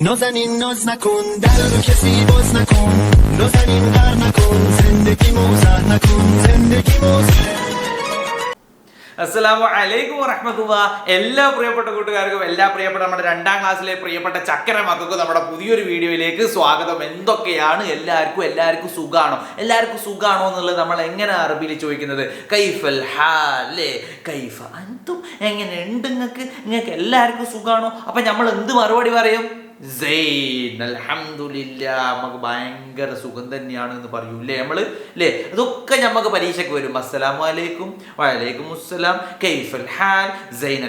نازنین ناز نکن در رو کسی باز نکن نازنین غر نکن زندگی موزر نکن زندگی موزر അസ്സലാമു അലൈക്കും വറഹ്മത്തുള്ള എല്ലാ പ്രിയപ്പെട്ട കൂട്ടുകാർക്കും എല്ലാ പ്രിയപ്പെട്ട നമ്മുടെ രണ്ടാം ക്ലാസ്സിലെ പ്രിയപ്പെട്ട ചക്കര മക്കൾക്കും നമ്മുടെ പുതിയൊരു വീഡിയോയിലേക്ക് സ്വാഗതം എന്തൊക്കെയാണ് എല്ലാവർക്കും എല്ലാവർക്കും സുഖാണോ എല്ലാവർക്കും സുഖാണോ എന്നുള്ളത് നമ്മൾ എങ്ങനെ അറബിയിൽ ചോദിക്കുന്നത് കൈഫൽ ഹാലേ കൈഫ അന്തും എങ്ങനെ ഉണ്ട് നിങ്ങൾക്ക് നിങ്ങൾക്ക് എല്ലാവർക്കും സുഖാണോ അപ്പൊ നമ്മൾ എന്ത് മറുപടി പറയും നമുക്ക് ഭയങ്കര സുഖം തന്നെയാണ് എന്ന് പറയൂലേ നമ്മൾ അല്ലേ അതൊക്കെ നമുക്ക് പരീക്ഷയ്ക്ക് വരും. അസ്സലാം വലൈക്കും വലൈക്കും അസ്സലാം. കൈഫൽ ഹാൽ സെയ്ൻ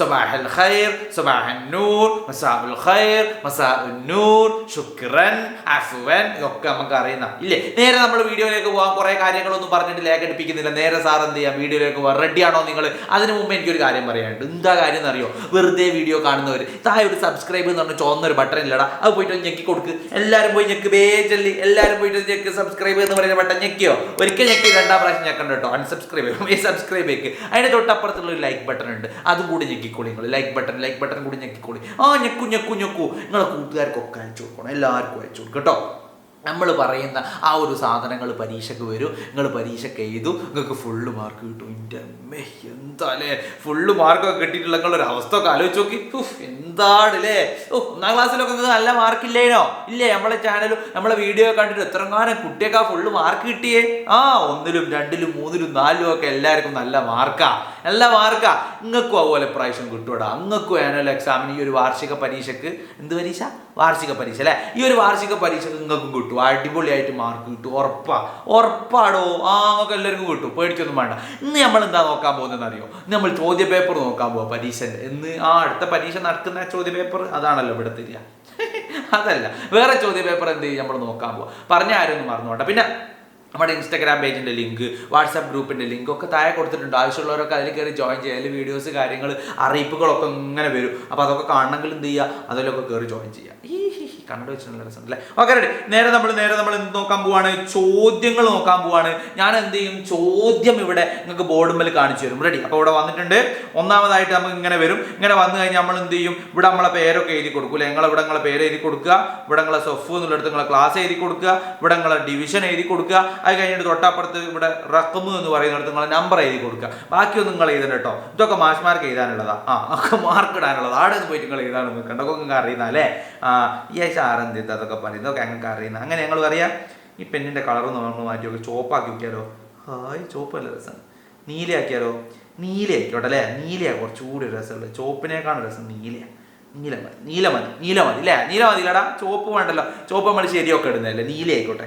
സബാഹൽ ഖൈർ സബാഹൻ നൂർ മസാബുൽ ഖൈർ മസാബുൽ നൂർ ശുക്രൻ അഫ്വൻ ഇതൊക്കെ നമുക്ക് അറിയുന്ന ഇല്ലേ? നേരെ നമ്മൾ വീഡിയോയിലേക്ക് പോകാൻ കുറെ കാര്യങ്ങളൊന്നും പറഞ്ഞിട്ട് ലേഖ എടുപ്പിക്കുന്നില്ല. നേരെ സാർ എന്ത് ചെയ്യാം? വീഡിയോയിലേക്ക് റെഡിയാണോ നിങ്ങൾ അതിനു മുമ്പ് എനിക്കൊരു കാര്യം പറയാനുണ്ട്. എന്താ കാര്യം എന്നറിയോ? വെറുതെ വീഡിയോ കാണുന്നവർ താഴെ ഒരു സബ്സ്ക്രൈബ് എന്ന് പറഞ്ഞ ചുവന്നൊരു ബട്ടൺ ഇല്ലടാ. അത് പോയിട്ട് ഞെക്കി കൊടുക്ക്. എല്ലാവരും പോയി ഞെക്ക് വേജല്ലി എല്ലാവരും പോയിട്ട് ഞെക്ക് സബ്സ്ക്രൈബ് എന്ന് പറയുന്ന ബട്ടൺ ഞെക്കിയോ? ഒരിക്കൽ ഞെക്കി രണ്ടാം പ്രാവശ്യം ഞെക്കണ്ട കേട്ടോ. അൺസബ്സ്ക്രൈബ് ചെയ്യും. ഈ സബ്സ്ക്രൈബ് ചെയ്ക്ക് അതിന്റെ തൊട്ടപ്പുറത്തുള്ള ഒരു ലൈക്ക് ബട്ടൺ ഉണ്ട്. അതും കൂടി ഞെക്കിക്കോളി നിങ്ങൾ ലൈക്ക് ബട്ടൺ ലൈക്ക് ബട്ടൺ കൂടി ഞെക്കിക്കോളി. ആ ഞെക്കു ഞെക്കു ഞെക്കു. നിങ്ങളെ കൂട്ടുകാർക്കൊക്കെ അയച്ചു കൊടുക്കണം. എല്ലാവർക്കും അയച്ചു കൊടുക്കും കേട്ടോ. നമ്മൾ പറയുന്ന ആ ഒരു സാധനങ്ങൾ പരീക്ഷയ്ക്ക് വരും. നിങ്ങൾ പരീക്ഷയ്ക്ക് എഴുതു. നിങ്ങൾക്ക് ഫുള്ള് മാർക്ക് കിട്ടും. എന്റെ അമ്മേ അല്ലേ ഫുള്ള് മാർക്കൊക്കെ കിട്ടിയിട്ടുള്ള നിങ്ങളൊരു അവസ്ഥ ഒക്കെ ആലോചിച്ച് നോക്കി. എന്താണ് അല്ലേ ഓ ഒന്നാം ക്ലാസ്സിലൊക്കെ നിങ്ങൾക്ക് നല്ല മാർക്ക് ഇല്ലേനോ? ഇല്ലേ? നമ്മളെ ചാനലും നമ്മളെ വീഡിയോ കണ്ടിട്ട് എത്രങ്ങാനും കുട്ടിയൊക്കെ ഫുള്ള് മാർക്ക് കിട്ടിയേ? ആ ഒന്നിലും രണ്ടിലും മൂന്നിലും നാലിലും ഒക്കെ എല്ലാവർക്കും നല്ല മാർക്കാ നല്ല മാർക്കാ നിങ്ങൾക്കും അതുപോലെ പ്രാവശ്യം കിട്ടൂടാ അങ്ങക്കും ആനുവൽ എക്സാമിന് ഈ ഒരു വാർഷിക പരീക്ഷയ്ക്ക് എന്ത് പരീക്ഷ? വാർഷിക പരീക്ഷ അല്ലേ? ഈ ഒരു വാർഷിക പരീക്ഷക്ക് നിങ്ങൾക്കും കിട്ടും. അടിപൊളിയായിട്ട് മാർക്ക് കിട്ടും. ഉറപ്പാ. ഉറപ്പാടോ? ആ നമുക്ക് എല്ലാവർക്കും കിട്ടും. പേടിച്ചൊന്നും വേണ്ട. ഇന്ന് നമ്മൾ എന്താ നോക്കാൻ പോകുന്നതെന്ന് അറിയോ? നമ്മൾ ചോദ്യ പേപ്പർ നോക്കാൻ പോവാ പരീക്ഷന്റെ ഇന്ന് ആ അടുത്ത പരീക്ഷ നടക്കുന്ന ചോദ്യ പേപ്പർ അതാണല്ലോ ഇവിടെ തരിക. അതല്ല. വേറെ ചോദ്യ പേപ്പർ എന്ത് ചെയ്യും? നമ്മൾ നോക്കാൻ പോവാ. പറഞ്ഞ ആരും ഒന്നും മറന്നോട്ടെ പിന്നെ നമ്മുടെ ഇൻസ്റ്റാഗ്രാം പേജിന്റെ ലിങ്ക് വാട്സാപ്പ് ഗ്രൂപ്പിന്റെ ലിങ്ക് ഒക്കെ താഴെ കൊടുത്തിട്ടുണ്ട്. ആവശ്യമുള്ളവരൊക്കെ അതിൽ കയറി ജോയിൻ ചെയ്യുക. വീഡിയോസ് കാര്യങ്ങൾ അറിയിപ്പുകളൊക്കെ ഇങ്ങനെ വരും. അപ്പോൾ അതൊക്കെ കാണണമെങ്കിൽ എന്ത് ചെയ്യുക? അതിലൊക്കെ കയറി ജോയിൻ ചെയ്യുക. ഈ കണ്ടു വെച്ചിട്ടുള്ള രസം അല്ലേ? ഓക്കെ റെഡി നേരെ നമ്മൾ നേരെ നമ്മൾ എന്ത് നോക്കാൻ പോവാണ്? ചോദ്യങ്ങൾ നോക്കാൻ പോവാണ്. ഞാൻ എന്ത് ചെയ്യും? ചോദ്യം ഇവിടെ നിങ്ങൾക്ക് ബോർഡുമ്പിൽ കാണിച്ചു തരും. റെഡി അപ്പോൾ ഇവിടെ വന്നിട്ടുണ്ട്. ഒന്നാമതായിട്ട് നമുക്ക് ഇങ്ങനെ വരും. ഇങ്ങനെ വന്നു കഴിഞ്ഞാൽ നമ്മൾ എന്ത് ചെയ്യും? ഇവിടെ നമ്മളെ പേരൊക്കെ എഴുതി കൊടുക്കും അല്ലെ? നിങ്ങൾ ഇവിടെ നിങ്ങളെ പേര് എഴുതി കൊടുക്കുക. ഇവിടെ നിങ്ങളെ സൊഫ് എന്നുള്ളിടത്ത് നിങ്ങളെ ക്ലാസ് എഴുതി കൊടുക്കുക. ഇവിടെ നിങ്ങളെ ഡിവിഷൻ എഴുതി കൊടുക്കുക. അത് കഴിഞ്ഞിട്ട് തൊട്ടപ്പുറത്ത് ഇവിടെ റക്കമ് എന്ന് പറയുന്നിടത്ത് നിങ്ങളെ നമ്പർ എഴുതി കൊടുക്കുക. ബാക്കിയൊന്നും നിങ്ങൾ എഴുതണം കേട്ടോ. ഇതൊക്കെ മാഷ്മാർക്ക് എഴുതാനുള്ളതാ. ആ ഒക്കെ മാർക്ക് ഇടാനുള്ളത്. ആടെ പോയിട്ട് നിങ്ങൾ എഴുതാനൊന്നും നിൽക്കണ്ട ഒക്കെ നിങ്ങൾക്ക് അറിയുന്ന അല്ലേ? ആ യേശ് ആരെന്ത് അതൊക്കെ പറയും ഇതൊക്കെ ഞങ്ങൾക്ക് അറിയുന്ന. അങ്ങനെ ഞങ്ങൾ പറയാം ഈ പെണ്ണിന്റെ കളർ നമ്മൾ മാറ്റി നോക്കി ചോപ്പാക്കി വെക്കാലോ. ഹായ് ചോപ്പല്ല രസം. നീലയാക്കിയാലോ? നീല ആയിക്കോട്ടെ അല്ലേ? നീലയാ കുറച്ചുകൂടി രസമുള്ളത് ചോപ്പിനേക്കാണ് രസം നീലയാ. നീല മതി നീല മതി നീല മതി അല്ലേ? നീല മതി ഇല്ലടാ ചോപ്പ് വേണ്ടല്ലോ. ചോപ്പ് നമ്മൾ ശരിയൊക്കെ ഇടുന്നതല്ലേ? നീല ആയിക്കോട്ടെ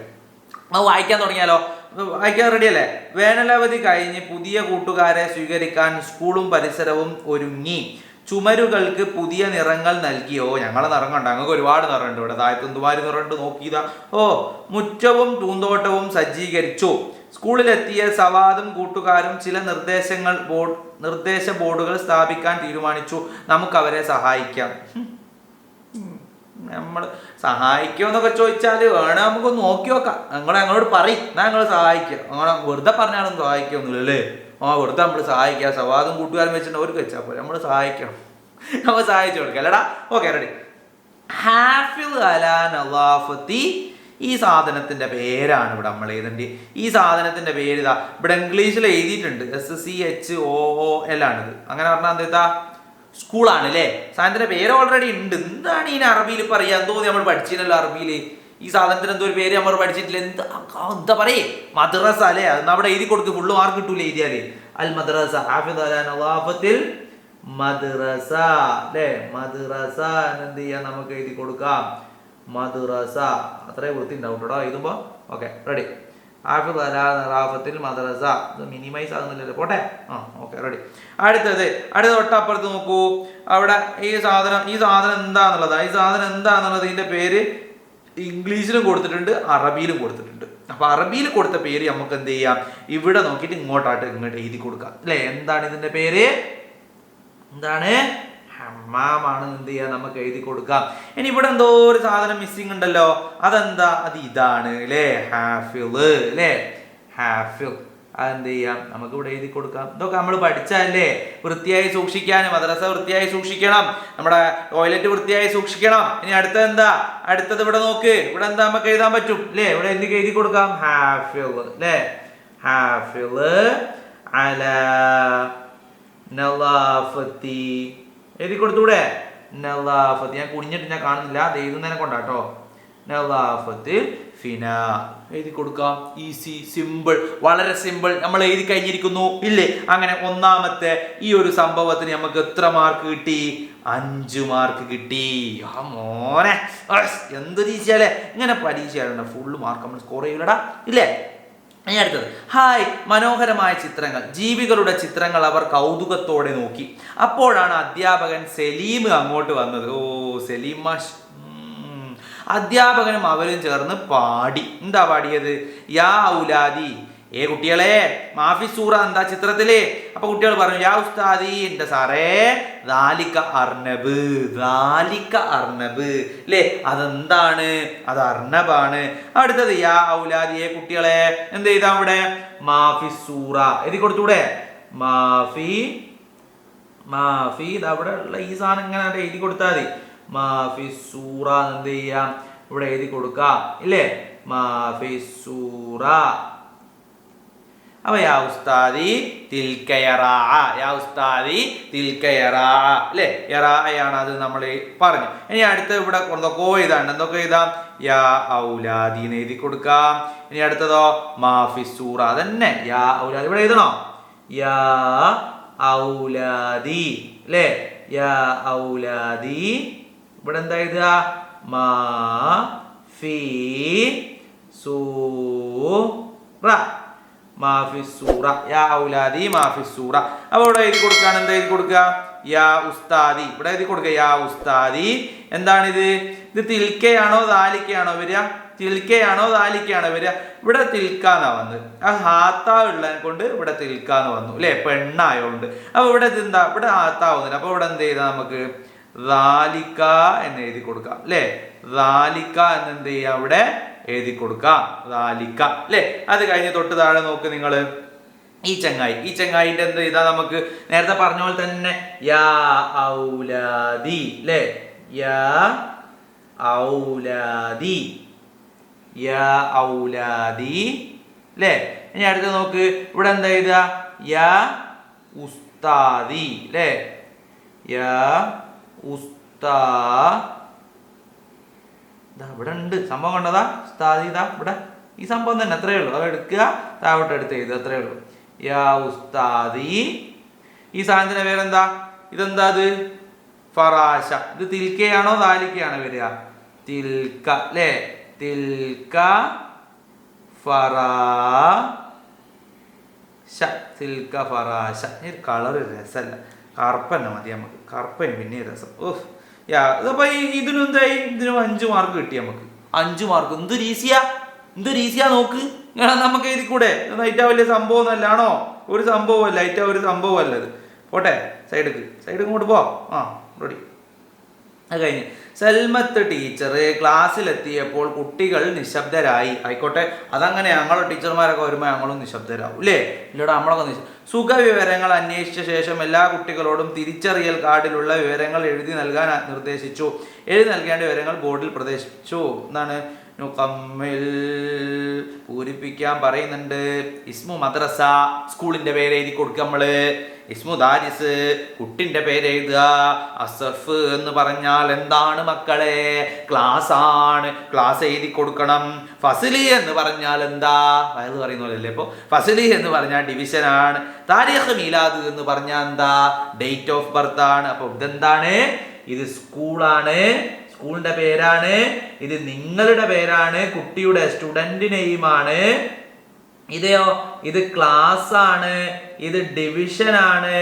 അത് വായിക്കാൻ തുടങ്ങിയാലോ? വായിക്കാൻ റെഡിയല്ലേ വേനലവധി കഴിഞ്ഞ് പുതിയ കൂട്ടുകാരെ സ്വീകരിക്കാൻ സ്കൂളും പരിസരവും ഒരുങ്ങി. ചുമരുകൾക്ക് പുതിയ നിറങ്ങൾ നൽകിയോ ഞങ്ങളെ നിറം കണ്ട ഞങ്ങൾക്ക് ഒരുപാട് നിറമുണ്ട് ഇവിടെ. താഴത്തുന്തുമാരി നിറമുണ്ട് നോക്കിയതാ. ഓ മുറ്റവും തൂന്തോട്ടവും സജ്ജീകരിച്ചു. സ്കൂളിലെത്തിയ സവാദും കൂട്ടുകാരും ചില നിർദ്ദേശങ്ങൾ ബോർഡ് നിർദ്ദേശ ബോർഡുകൾ സ്ഥാപിക്കാൻ തീരുമാനിച്ചു. നമുക്ക് അവരെ സഹായിക്കാം നമ്മൾ സഹായിക്കുമെന്നൊക്കെ ചോദിച്ചാൽ വേണേ നമുക്ക് നോക്കി നോക്കാം. നിങ്ങൾ ഞങ്ങളോട് പറയും. എന്നാ ഞങ്ങൾ സഹായിക്കുക അങ്ങനെ വെറുതെ പറഞ്ഞാലും സഹായിക്കൊന്നുമില്ലല്ലേ ആ വെറുതെ നമ്മൾ സഹായിക്കുക സവാദും കൂട്ടുകാരും വെച്ചിട്ട് അവർക്ക് വെച്ചാൽ പോലെ നമ്മൾ സഹായിക്കണം. നമ്മൾ സഹായിച്ചു കൊടുക്കാം. അല്ലടാ ഓക്കെ റെഡി ഹാഫിൽ അലാഫത്തി ഈ സാധനത്തിന്റെ പേരാണ് ഇവിടെ നമ്മൾ എഴുതേണ്ടി. ഈ സാധനത്തിന്റെ പേര് ഇതാ. ഇവിടെ ഇംഗ്ലീഷിൽ എഴുതിയിട്ടുണ്ട്. S C H O L ആണിത്. അങ്ങനെ പറഞ്ഞാൽ എന്താ സ്കൂളാണ് അല്ലേ സാധനത്തിന്റെ പേര് ഓൾറെഡി ഉണ്ട്. എന്താണ് ഈ അറബിയിൽ പറയുക എന്തോ നമ്മൾ പഠിച്ചില്ലല്ലോ അറബിയിൽ. ഈ സാധനത്തിന് എന്തോ ഒരു പേര് നമ്മൾ പഠിച്ചിട്ടില്ല. എന്താ എന്താ പറയേ? മദ്രസ അല്ലേ? അത് അവിടെ എഴുതി കൊടുക്കും ഫുള്ള് മാർക്ക് കിട്ടൂല എഴുതിയാൽ. അൽ മദ്രസ ഹാഫിദ് അലാ നവാഫത്തിൽ മദ്രസ അല്ലേ? മദ്രസ എന്ത് ചെയ്യാം? നമുക്ക് എഴുതി കൊടുക്കാം. മദ്രസ. അത്രേ വൃത്തി ഉണ്ടാവും കേട്ടോ. എഴുതുമ്പോ. ഓക്കെ റെഡി ഹാഫിദ് അലാ നറാഫത്തിൽ മദ്രസ. ഇത് മിനിമൈസ് ആകുന്നില്ലല്ലോ. പോട്ടെ? ആ ഓക്കെ റെഡി അടുത്തത് അടുത്ത തൊട്ടപ്പുറത്ത് നോക്കൂ. അവിടെ ഈ സാധനം ഈ സാധനം എന്താന്നുള്ളതാ? ഈ സാധനം എന്താന്നുള്ളത് ഇതിന്റെ പേര് ഇംഗ്ലീഷിലും കൊടുത്തിട്ടുണ്ട് അറബിയിലും കൊടുത്തിട്ടുണ്ട്. അപ്പൊ അറബിയിൽ കൊടുത്ത പേര് നമുക്ക് എന്ത് ചെയ്യാം? ഇവിടെ നോക്കിയിട്ട് ഇങ്ങോട്ടായിട്ട് ഇങ്ങോട്ട് എഴുതി കൊടുക്കാം. അല്ലെ? എന്താണ് ഇതിന്റെ പേര്? എന്താണ്? ഹമ്മാമാണ് എന്ത് ചെയ്യാ? നമുക്ക് എഴുതി കൊടുക്കാം. ഇനി ഇവിടെ എന്തോ ഒരു സാധനം മിസ്സിംഗ് ഉണ്ടല്ലോ. അതെന്താ? അത് ഇതാണ് അല്ലേ? ഹാഫിൾ അല്ലേ? ഹാഫിൾ അതെന്ത് ചെയ്യാം? നമുക്ക് ഇവിടെ എഴുതി കൊടുക്കാം. ഇതൊക്കെ നമ്മൾ പഠിച്ചല്ലേ വൃത്തിയായി സൂക്ഷിക്കാൻ മദ്രസ വൃത്തിയായി സൂക്ഷിക്കണം. നമ്മുടെ ടോയ്ലറ്റ് വൃത്തിയായി സൂക്ഷിക്കണം. ഇനി അടുത്തത് എന്താ? അടുത്തത് ഇവിടെ നോക്ക്. ഇവിടെ എന്താ നമുക്ക് എഴുതാൻ പറ്റും? അല്ലേ? ഇവിടെ എന്തൊക്കെ എഴുതി കൊടുക്കാം? ഹാഫിൾ അല്ലേ? ഹാഫിൾ അല നലാഫത്തി എഴുതി കൊടുത്തൂടെ നലാഫത്ത് ഞാൻ കുനിഞ്ഞിട്ട് ഞാൻ കാണുന്നില്ല. എഴുതുന്നതിനെ കൊണ്ടാട്ടോ. നലാഫത്ത് ഫിന. എഴുതി കൊടുക്കാം ഈസി സിമ്പിൾ വളരെ സിമ്പിൾ. നമ്മൾ എഴുതി കഴിഞ്ഞിരിക്കുന്നു. ഇല്ലേ? അങ്ങനെ ഒന്നാമത്തെ ഈ ഒരു സംഭവത്തിന് നമുക്ക് എത്ര മാർക്ക് കിട്ടി? അഞ്ച് മാർക്ക് കിട്ടി. ആ മോനെ. എന്ത് ഈസിയല്ലേ ഇങ്ങനെ പരീക്ഷ ഫുള്ള് മാർക്ക് നമ്മൾ സ്കോർ ചെയ്യൂലടാ. ഇല്ലേ? ഇനി അടുത്തത്. ഹായ് മനോഹരമായ ചിത്രങ്ങൾ. ജീവികളുടെ ചിത്രങ്ങൾ അവർ കൗതുകത്തോടെ നോക്കി. അപ്പോഴാണ് അധ്യാപകൻ സലീം അങ്ങോട്ട് വന്നത്. ഓ സലീം മാഷ്. അധ്യാപകനും അവരും ചേർന്ന് പാടി. എന്താ പാടിയത്? യാ ഔലാദി. ഏ കുട്ടികളെ മാഫി സൂറ എന്താ ചിത്രത്തിൽ? അപ്പൊ കുട്ടികൾ പറഞ്ഞു യാ ഉസ്താദി എന്റെ സാറേ ദാലിക്ക അർണബ് ദാലിക്ക അർണബ് അല്ലേ അതെന്താണ്? അത് അർണബാണ് അടുത്തത് യാ ഔലാദി ഏ കുട്ടികളെ എന്ത് ചെയ്താ അവിടെ? മാഫി സൂറ. എഴുതി കൊടുത്തൂടെ? മാഫി മാഫി ഇത് അവിടെ ഉള്ള ഈ സാധനം ഇങ്ങനെ എഴുതി കൊടുത്താൽ മതി. മാഫി സൂറ എന്ത് ചെയ്യാം? ഇവിടെ എഴുതി കൊടുക്കാം. ഇല്ലേ? മാഫി സൂറ. അപ്പൊ യാ ഉസ്താദി തിൽക്കയറാ യാ ഉസ്താദി തിൽക്കയറാ അല്ലേ? യറായാണ് അത് നമ്മൾ പറഞ്ഞു. ഇനി അടുത്ത ഇവിടെ എന്തൊക്കെ എഴുതാണ്ട് എന്തൊക്കെ എഴുതാം? യാ ഔലാദി എഴുതി കൊടുക്കാം. ഇനി അടുത്തതോ? മാഫിസൂറ തന്നെ യാ ഔലാദി. ഇവിടെ എഴുതണോ? യാ ഔലാദി. അല്ലേ? യാ ഔലാദി. ഇവിടെ എന്താ എഴുതുക? മാ ഫി സൂറ. മാഫി സൂറ യാ ഔലാദി മാഫി സൂറ. അപ്പൊ ഇവിടെ എഴുതി കൊടുക്കുകയാണ് എന്താ എഴുതി കൊടുക്കുക? യാ ഉസ്താദി. ഇവിടെ എഴുതി കൊടുക്കുക യാ ഉസ്താദി. എന്താണിത്? ഇത് തിൽക്കയാണോ ദാലിക്കയാണോ വരിക? തിൽക്കയാണോ ദാലിക്കയാണോ വരിക? ഇവിടെ തിൽക്കാന്നാ വന്നത്. ആ ഹാത്ത ഉള്ളതിനെ കൊണ്ട് ഇവിടെ തിൽക്കാന്ന് വന്നു. അല്ലേ? പെണ്ണായോണ്ട്. അപ്പൊ ഇവിടെ എന്താ? ഇവിടെ ഹാത്താവുന്നില്ല അപ്പൊ ഇവിടെ എന്ത് ചെയ്താ നമുക്ക്? ദാലിക്ക എന്ന് എഴുതി കൊടുക്കാം. അല്ലേ? ദാലിക്ക എന്ന് എന്ത് ചെയ്യാം? ഇവിടെ എഴുതി കൊടുക്കാം. ദാലിക്ക അല്ലെ? അത് കഴിഞ്ഞ് തൊട്ട് താഴെ നോക്ക് നിങ്ങൾ ഈ ചങ്ങായി. ഈ ചങ്ങായിന്റെ എന്ത് ചെയ്താ നമുക്ക് നേരത്തെ പറഞ്ഞ പോലെ തന്നെ. യാ ഔലാദി. അല്ലേ? യാ ഔലാദി. യാ ഔലാദി. അല്ലേ? ഇനി അടുത്ത് നോക്ക്. ഇവിടെ എന്താ എഴുതുക? യാ ഉസ്താദി. അല്ലേ? യാ ഉസ്താ ദാ ഇവിടെ ഉണ്ട്. സംഭവം കണ്ടതാ ഉസ്താദി ഇതാ ഇവിടെ. ഈ സംഭവം തന്നെ അത്രയേ ഉള്ളൂ. അത് എടുക്കുക. താഴോട്ട് എടുത്ത് എഴുതുക. അത്രയേ ഉള്ളൂ. യാ ഉസ്താദി. ഈ സാധനത്തിന്റെ പേരെന്താ? ഇതെന്താ അത്? ഫറാശ. ഇത് തിൽക്കയാണോ ദാലിക്കയാണോ വരിക? തിൽക്ക. അല്ലേ? തിൽക്ക ഫറാശ. തിൽക്ക ഫറാശ. ഈ കളർ രസമല്ല. കറുപ്പന്നെ മതി നമുക്ക്. കറുപ്പയും പിന്നെ രസം. ഓഹ് യാ ഇതപ്പോ ഇതിനും എന്തായി ഇതിനും അഞ്ച് മാർക്ക് കിട്ടി നമുക്ക്. അഞ്ച് മാർക്ക് എന്തൊരു ഈസിയാ എന്തൊരു ഈസിയാ നോക്ക്? നമുക്ക് എഴുതി കൂടെ ഏറ്റവും വലിയ സംഭവം അല്ലാണോ ഒരു സംഭവം സംഭവമല്ല ഏറ്റവും ഒരു സംഭവം അല്ലത് പോട്ടെ സൈഡിക്ക് സൈഡ് ഇങ്ങോട്ട് പോ ആ റെഡി അത് കഴിഞ്ഞ് സെൽമത്ത് ടീച്ചർ ക്ലാസ്സിലെത്തിയപ്പോൾ കുട്ടികൾ നിശബ്ദരായി. ആയിക്കോട്ടെ അതങ്ങനെ ഞങ്ങളുടെ ടീച്ചർമാരൊക്കെ വരുമ്പോൾ ഞങ്ങളും നിശബ്ദരാകും ഇല്ലേ? ഇല്ലടാ നമ്മളൊക്കെ നിശ സുഖവിവരങ്ങൾ അന്വേഷിച്ച ശേഷം എല്ലാ കുട്ടികളോടും തിരിച്ചറിയൽ കാർഡിലുള്ള വിവരങ്ങൾ എഴുതി നൽകാൻ നിർദ്ദേശിച്ചു. എഴുതി നൽകേണ്ട വിവരങ്ങൾ ബോർഡിൽ പ്രദർശിപ്പിച്ചു. എന്താണ്? പൂരിപ്പിക്കാൻ പറയുന്നുണ്ട്. ഇസ്മു മദ്രസ സ്കൂളിന്റെ പേര് എഴുതി കൊടുക്കുക നമ്മൾ. ഇസ്മു ദാരിസ് കുട്ടിന്റെ പേര് എഴുതുക. അസഫ് എന്ന് പറഞ്ഞാൽ എന്താണ് മക്കളെ? ക്ലാസ് ആണ്. ക്ലാസ് എഴുതി കൊടുക്കണം. ഫസിലി എന്ന് പറഞ്ഞാൽ എന്താ? വയത് പറയുന്ന പോലെ അല്ലേ ഇപ്പൊ? ഫസിലി എന്ന് പറഞ്ഞാൽ ഡിവിഷൻ ആണ്. താരിഖ് മീലാദ് എന്ന് പറഞ്ഞാൽ എന്താ? ഡേറ്റ് ഓഫ് ബർത്ത് ആണ്. അപ്പൊ ഇതെന്താണ്? ഇത് സ്കൂളാണ് സ്കൂളിന്റെ പേരാണ്. ഇത് നിങ്ങളുടെ പേരാണ്. കുട്ടിയുടെ സ്റ്റുഡന്റ് നെയിമാണ് ഇതെയോ? ഇത് ക്ലാസ് ആണ് ഇത് ഡിവിഷൻ ആണ്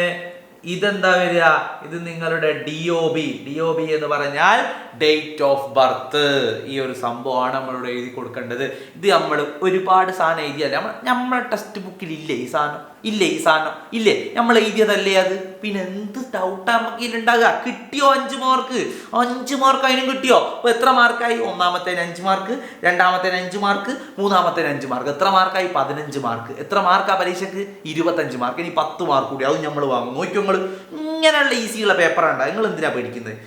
ഇതെന്താ വരിക? ഇത് നിങ്ങളുടെ D O B D O B എന്ന് പറഞ്ഞാൽ ഡേറ്റ് ഓഫ് ബർത്ത് ഈ ഒരു സംഭവമാണ് നമ്മളിവിടെ എഴുതി കൊടുക്കേണ്ടത്. ഇത് നമ്മൾ ഒരുപാട് സാധനം എഴുതിയല്ലേ? നമ്മൾ നമ്മുടെ ടെക്സ്റ്റ് ബുക്കിൽ ഇല്ലേ ഈ സാധനം? ഇല്ലേ ഈ സാധനം? ഇല്ലേ? നമ്മൾ എഴുതിയതല്ലേ അത്? പിന്നെ എന്ത് ഡൗട്ടാ നമുക്ക് ഉണ്ടാകുക കിട്ടിയോ അഞ്ച് മാർക്ക് അഞ്ച് മാർക്ക് അതിനും കിട്ടിയോ? അപ്പൊ എത്ര മാർക്കായി ഒന്നാമത്തേന് അഞ്ച് മാർക്ക് രണ്ടാമത്തേന് അഞ്ച് മാർക്ക് മൂന്നാമത്തേന് അഞ്ച് മാർക്ക് എത്ര മാർക്കായി പതിനഞ്ച് മാർക്ക് എത്ര മാർക്കാ പരീക്ഷയ്ക്ക് ഇരുപത്തഞ്ച് മാർക്ക് ഇനി പത്ത് മാർക്ക് കൂടി. അതും നമ്മൾ വാങ്ങും. നോക്കിയോ നിങ്ങൾ ഇങ്ങനെയുള്ള ഈസിയുള്ള പേപ്പറാണ് നിങ്ങൾ എന്തിനാ പേടിക്കുന്നത്?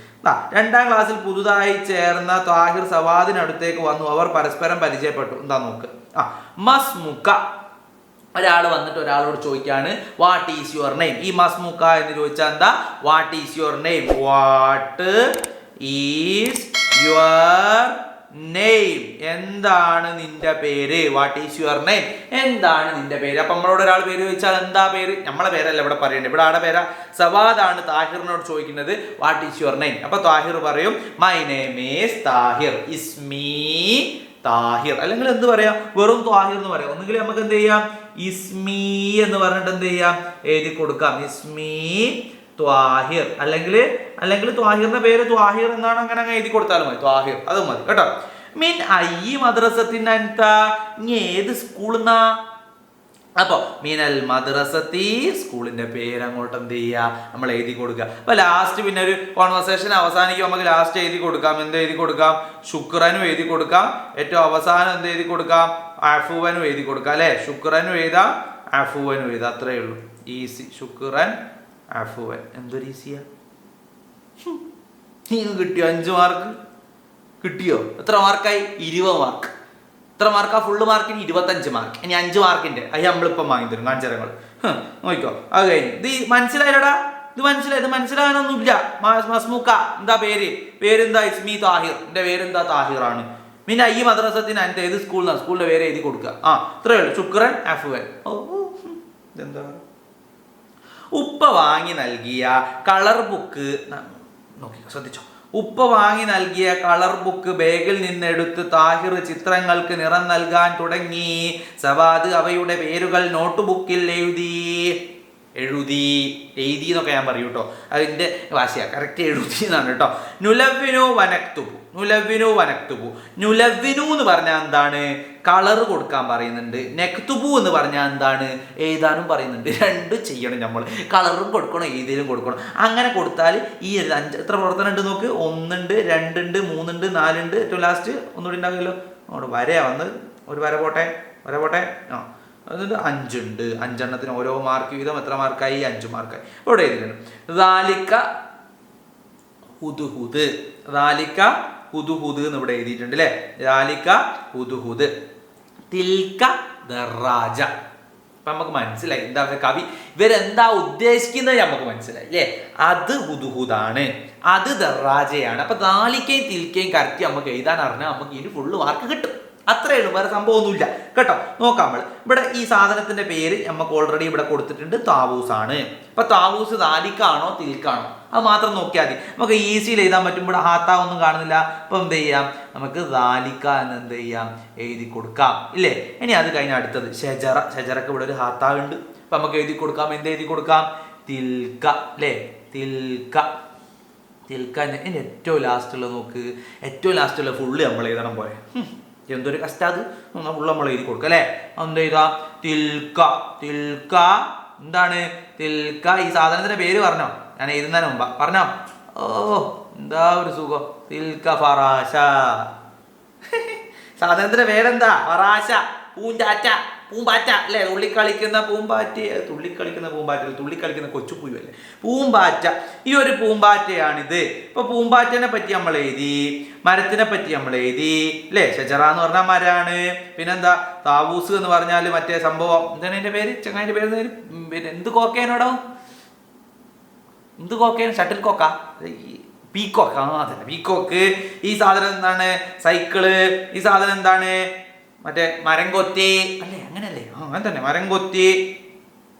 രണ്ടാം ക്ലാസ്സിൽ പുതുതായി ചേർന്ന താഹിർ സവാദിനടുത്തേക്ക് വന്നു. അവർ പരസ്പരം പരിചയപ്പെട്ടു. എന്താ നോക്ക്? ആ മസ്മുക്ക ഒരാൾ വന്നിട്ട് ഒരാളോട് ചോദിക്കുകയാണ് വാട്ട് ഈസ് യുവർ നെയിം ഈ മസ്മുക്ക എന്ന് ചോദിച്ചാൽ എന്താ? What is your name what is your name എന്താണ് നിന്റെ പേര്? വാട്ട് ഈസ് യുവർ നെയിം എന്താണ് നിന്റെ പേര്? അപ്പൊ നമ്മളോട് ഒരാൾ പേര് ചോദിച്ചാൽ എന്താ പേര്? നമ്മളെ പേരല്ല ഇവിടെ പറയേണ്ടത്. ഇവിടെ ആടെ പേരാ. സവാദാണ് താഹിറിനോട് ചോദിക്കുന്നത് വാട്ട് ഈസ് യുവർ നെയിം അപ്പൊ താഹിർ പറയും my name is Tahir is me Tahir. അല്ലെങ്കിൽ എന്ത് പറയാം? വെറും താഹിർ എന്ന് പറയാം. ഒന്നുകിൽ നമുക്ക് എന്ത് ചെയ്യാം? ഇസ്മി എന്ന് പറഞ്ഞിട്ട് എന്ത് ചെയ്യാം? എഴുതി കൊടുക്കാം. ഇസ്മി ത്വാഹിർ. അല്ലെങ്കിൽ അല്ലെങ്കിൽ ത്വാഹിറിന്റെ പേര് ത്വാഹിർ എന്നാണ് അങ്ങനെ അങ്ങ് എഴുതി കൊടുത്താലും മതി. ത്വാഹിർ. അത് മതി. കേട്ടോ. മീൻ ഐ മദ്രസത്തിന്റെ അനുത്ത ഇനി ഏത് സ്കൂളിന്നാ അപ്പോൾ മീനൽ മദ്രസത്തി സ്കൂളിന്റെ പേര് അങ്ങോട്ട് എന്ത് ചെയ്യുക നമ്മൾ എഴുതി കൊടുക്കുക അപ്പൊ ലാസ്റ്റ് പിന്നെ ഒരു കോൺവെർസേഷൻ അവസാനിക്കും നമുക്ക് ലാസ്റ്റ് എഴുതി കൊടുക്കാം. എന്ത് എഴുതി കൊടുക്കാം? ശുക്രനും എഴുതി കൊടുക്കാം. ഏറ്റവും അവസാനം എന്ത് എഴുതി കൊടുക്കാം? അഫുവനും എഴുതി കൊടുക്കാം അല്ലെ? ശുക്രനും എഴുതാം അഫുവനും എഴുതാം. അത്രേ ഉള്ളൂ. ഈസി ശുക്രൻ അഫുവൻ. എന്തൊരു ഈസിയാ നീ കിട്ടിയോ? അഞ്ച് മാർക്ക് കിട്ടിയോ? എത്ര മാർക്കായി ഇരുപത് മാർക്ക് എത്ര മാർക്കാ? ഫുള്ള് മാർക്കിന് ഇരുപത്തഞ്ച് മാർക്ക് ഇനി അഞ്ച് മാർക്കിന്റെ. അത് നമ്മളിപ്പം വാങ്ങി തരും കാഞ്ചരങ്ങൾ നോക്കിക്കോ. അത് കഴിഞ്ഞു. ഇത് മനസ്സിലായില്ലടാ. ഇത് മനസ്സിലായി ഇത് മനസ്സിലാകാനൊന്നുമില്ല. മസ്മുക്ക. എന്താ പേര്? പേരെന്താ? ഇസ്മി താഹിർ. എന്റെ പേരെന്താ? താഹിറാണ്. പിന്നെ ഈ മദ്രസത്തിന് എന്റെ ഏത് സ്കൂളിലാണ് സ്കൂളിന്റെ പേര് എഴുതി കൊടുക്കുക ആ ഇത്രയേ ഉള്ളൂ. ശുക്രൻ അഫുവൻ ഓ, ഇതെന്താ? ഉപ്പ വാങ്ങി നൽകിയ കളർ ബുക്ക് നോക്കിക്കോ. ശ്രദ്ധിച്ചോ? ഉപ്പ വാങ്ങി നൽകിയ കളർ ബുക്ക് ബാഗിൽ നിന്നെടുത്ത് താഹിർ ചിത്രങ്ങൾക്ക് നിറം നൽകാൻ തുടങ്ങി. സവാദ് അവയുടെ പേരുകൾ നോട്ട് ബുക്കിൽ എഴുതി. എഴുതി എഴുതി എന്നൊക്കെ ഞാൻ പറയൂ കേട്ടോ. അതിന്റെ ഭാഷയാണ് കറക്റ്റ് എഴുതി എന്നാണ് കേട്ടോ. നുലവിനു വനക്തുപു. നുലവിനു വനക്തുപു. നുലവിനു എന്ന് പറഞ്ഞാൽ എന്താണ്? കളർ കൊടുക്കാൻ പറയുന്നുണ്ട്. നെക്തുപു എന്ന് പറഞ്ഞാൽ എന്താണ്? എഴുതാനും പറയുന്നുണ്ട്. രണ്ടും ചെയ്യണം നമ്മൾ. കളറും കൊടുക്കണം എഴുതിയിലും കൊടുക്കണം. അങ്ങനെ കൊടുത്താൽ ഈ അഞ്ച് എത്ര പ്രവർത്തനം ഉണ്ട് നോക്ക്? ഒന്നുണ്ട് രണ്ടുണ്ട് മൂന്നുണ്ട് നാലുണ്ട്. ഏറ്റവും ലാസ്റ്റ് ഒന്നുകൂടി ഉണ്ടാകുമല്ലോ. അവിടെ വരയാ വന്ന് ഒരു വര പോട്ടെ വര പോട്ടെ. ആ. എന്നിട്ട് അഞ്ചുണ്ട്. അഞ്ചെണ്ണത്തിന് ഓരോ മാർക്ക് വീതം എത്ര മാർക്കായി അഞ്ച് മാർക്കായി ഇവിടെ എഴുതിയിട്ടുണ്ട്. ദാലിക്ക ഹുദുഹുദ്. എന്ന് ഇവിടെ എഴുതിയിട്ടുണ്ട് അല്ലേ ദാലിക്ക ഹുദുഹുദ്. തിൽക്ക ദറാജ അപ്പൊ നമുക്ക് മനസ്സിലായി. എന്താ കവി? ഇവരെന്താ ഉദ്ദേശിക്കുന്നത് നമുക്ക് മനസ്സിലായി അല്ലേ അത് ഹുദുഹുദാണ്. അത് ദറാജയാണ് അപ്പൊ ദാലിക്കയും തിൽക്കയും കറക്റ്റ് നമുക്ക് എഴുതാൻ അറിഞ്ഞാൽ നമുക്ക് ഇനി ഫുള്ള് മാർക്ക് കിട്ടും. അത്രേ ഉള്ളൂ വേറെ സംഭവമൊന്നുമില്ല. കേട്ടോ നോക്കാം നമ്മൾ ഇവിടെ ഈ സാധനത്തിന്റെ പേര് നമുക്ക് ഓൾറെഡി ഇവിടെ കൊടുത്തിട്ടുണ്ട് താവൂസ് ആണ് അപ്പൊ താവൂസ് താലിക്കാണോ തിൽക്കാണോ? അത് മാത്രം നോക്കിയാൽ മതി. നമുക്ക് ഈസിയിൽ എഴുതാൻ പറ്റും. ഇവിടെ ഹാത്ത ഒന്നും കാണുന്നില്ല. അപ്പൊ എന്ത് ചെയ്യാം? നമുക്ക് ദാലിക്ക എന്ന് എന്ത് ചെയ്യാം? എഴുതി കൊടുക്കാം. ഇല്ലേ? ഇനി അത് കഴിഞ്ഞ അടുത്തത്. ഷജറ. ഷജറക്ക് ഇവിടെ ഒരു ഹാത്ത ഉണ്ട് അപ്പൊ നമുക്ക് എഴുതി കൊടുക്കാം. എന്ത് എഴുതി കൊടുക്കാം? തിൽക്ക. അല്ലേ? തിൽക്ക. തിൽക്ക ഇനി ഏറ്റവും ലാസ്റ്റുള്ള നോക്ക്. ഏറ്റവും ലാസ്റ്റുള്ള ഫുള്ള് നമ്മൾ എഴുതണം പോലെ എന്തൊരു കഷ്ടം അത് ഫുള്ള് നമ്മൾ എഴുതി കൊടുക്കുക അല്ലേ? എന്ത് ചെയ്താ തിൽക്ക തിൽക്ക എന്താണ്? തിൽക്ക. ഈ സാധനത്തിന്റെ പേര് പറഞ്ഞോ? ഞാൻ എഴുതുന്നതിന് മുമ്പ്. പറഞ്ഞോ? ഓ എന്താ ഒരു സുഖം. തിൽക്ക ഫറാശ. സാധനത്തിന്റെ പേരെന്താ? ഫറാശ പൂഞ്ചാറ്റ. പൂമ്പാറ്റ അല്ലേ? തുള്ളിക്കളിക്കുന്ന പൂമ്പാറ്റ തുള്ളിക്കളിക്കുന്ന പൂമ്പാറ്റ തുള്ളിക്കളിക്കുന്ന കൊച്ചുപുയു അല്ലേ പൂമ്പാറ്റ. ഈ ഒരു പൂമ്പാറ്റയാണിത്. ഇപ്പൊ പൂമ്പാറ്റനെ പറ്റി നമ്മൾ എഴുതി മരത്തിനെ പറ്റി നമ്മൾ എഴുതി അല്ലേ? ഷജറ എന്ന് പറഞ്ഞാൽ മരാണ്. പിന്നെന്താ? താവൂസ് എന്ന് പറഞ്ഞാൽ മറ്റേ സംഭവം. എന്താണ് എന്റെ പേര്? ചങ്ങാന്റെ പേര് പിന്നെ എന്ത് കോക്കേനോടോ എന്ത് കോക്കേന ഷട്ടിൽ കോക്ക. പീക്കോക്ക്. ആ അതന്നെ പീക്കോക്ക്. ഈ സാധനം എന്താണ്? സൈക്കിൾ. ഈ സാധനം എന്താണ്? മറ്റേ മരം കൊത്തി. അല്ലേ? അങ്ങനല്ലേ? ആ അങ്ങനെ തന്നെ. മരം കൊത്തി.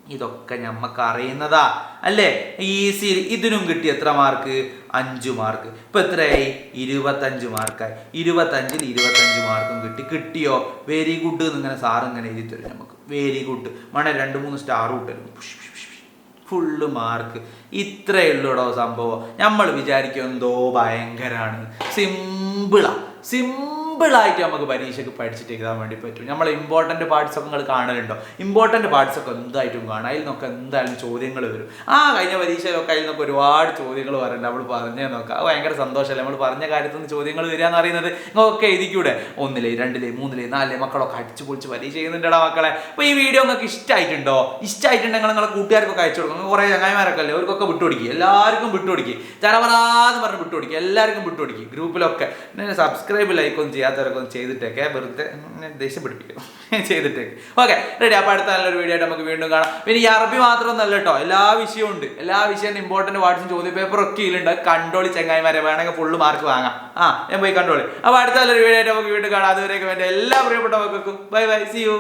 ഇതൊക്കെ ഞമ്മക്ക് അറിയുന്നതാ. അല്ലേ? ഈസി ഇതിനും കിട്ടി എത്ര മാർക്ക്? അഞ്ചു മാർക്ക്. ഇപ്പൊ എത്രയായി? ഇരുപത്തഞ്ച് മാർക്കായി. ഇരുപത്തഞ്ചിൽ ഇരുപത്തഞ്ച് മാർക്കും കിട്ടി. കിട്ടിയോ? വെരി ഗുഡ് എന്നിങ്ങനെ സാറ് ഇങ്ങനെ എഴുതി തരും നമുക്ക് വെരി ഗുഡ് മണ രണ്ട് മൂന്ന് സ്റ്റാർ കിട്ടും ഫുള്ള് മാർക്ക് ഇത്രയേ ഉള്ളൂടോ സംഭവം. നമ്മൾ വിചാരിക്കും എന്തോ ഭയങ്കരാണ്. സിമ്പിളാ സിമ്പിൾ സിമ്പിളായിട്ട് നമുക്ക് പരീക്ഷയ്ക്ക് പഠിച്ചിട്ട് എഴുതാൻ വേണ്ടി പറ്റും. നമ്മൾ ഇമ്പോർട്ടന്റ് പാർട്സ് ഒക്കെ നിങ്ങൾ കാണലുണ്ടോ? ഇമ്പോർട്ടന്റ് പാർട്സ് ഒക്കെ എന്തായിട്ടും കാണാം. അതിൽ നിന്നൊക്കെ എന്തായാലും ചോദ്യങ്ങൾ വരും. ആ കഴിഞ്ഞ പരീക്ഷയിലൊക്കെ അതിൽ നിന്നൊക്കെ ഒരുപാട് ചോദ്യങ്ങൾ പറയുന്നുണ്ട് നമ്മൾ പറഞ്ഞേ നോക്കാം. അത് ഭയങ്കര സന്തോഷമല്ലേ? നമ്മൾ പറഞ്ഞ കാര്യത്തിൽ നിന്ന് ചോദ്യങ്ങൾ വരിക എന്ന് അറിയുന്നത് ഒക്കെ എഴുതിക്കൂടെ? ഒന്നിലേ രണ്ടിലേ മൂന്നിലേ നാലിലേ മക്കളൊക്കെ അടിച്ചു പൊളിച്ച് പരീക്ഷ ചെയ്യുന്നുണ്ടടാ മക്കളെ. അപ്പോൾ ഈ വീഡിയോ നിങ്ങൾക്ക് ഇഷ്ടമായിട്ടുണ്ടോ ഇഷ്ടമായിട്ടുണ്ടെങ്കിൽ നിങ്ങളെ കൂട്ടുകാർക്കൊക്കെ അയച്ചു കൊടുക്കും. കുറേ ചങ്ങായിമാരൊക്കെ അല്ലേ? അവർക്കൊക്കെ വിട്ടുകൊടുക്കുക എല്ലാവർക്കും വിട്ടുകൊടുക്കുക ചരവറാന്ന് പറഞ്ഞ് വിട്ടുകൊടുക്കുക എല്ലാവർക്കും വിട്ടുകൊടുക്കുക ഗ്രൂപ്പിലൊക്കെ. സബ്സ്ക്രൈബ് ലൈക്ക് ഒന്നും ചെയ്യാത്തവരൊക്കെ ഒന്ന് ചെയ്തിട്ടേക്കെ. വെറുതെ ദേഷ്യം പിടിപ്പിക്കും ചെയ്തിട്ടേക്ക്. ഓക്കെ റെഡി അപ്പോൾ അടുത്ത നല്ലൊരു വീഡിയോ ആയിട്ട് നമുക്ക് വീണ്ടും കാണാം. പിന്നെ ഈ അറബി മാത്രമൊന്നല്ല കേട്ടോ എല്ലാ വിഷയവും ഉണ്ട്. എല്ലാ വിഷയം ഇമ്പോർട്ടന്റ് വാട്സും ചോദ്യ പേപ്പർ ഒക്കെ ഇതിലുണ്ട്. കണ്ടോളി ചങ്ങായിമാരെ. വേണമെങ്കിൽ ഫുള്ള് മാർക്ക് വാങ്ങാം. ആ ഞാൻ പോയി കണ്ടോളി. അപ്പോൾ അടുത്ത നല്ലൊരു വീഡിയോ ആയിട്ട് നമുക്ക് വീണ്ടും കാണാം. അതുവരെയൊക്കെ വേണ്ട എല്ലാ പ്രിയപ്പെട്ട മക്കൾക്കും. Bye bye C U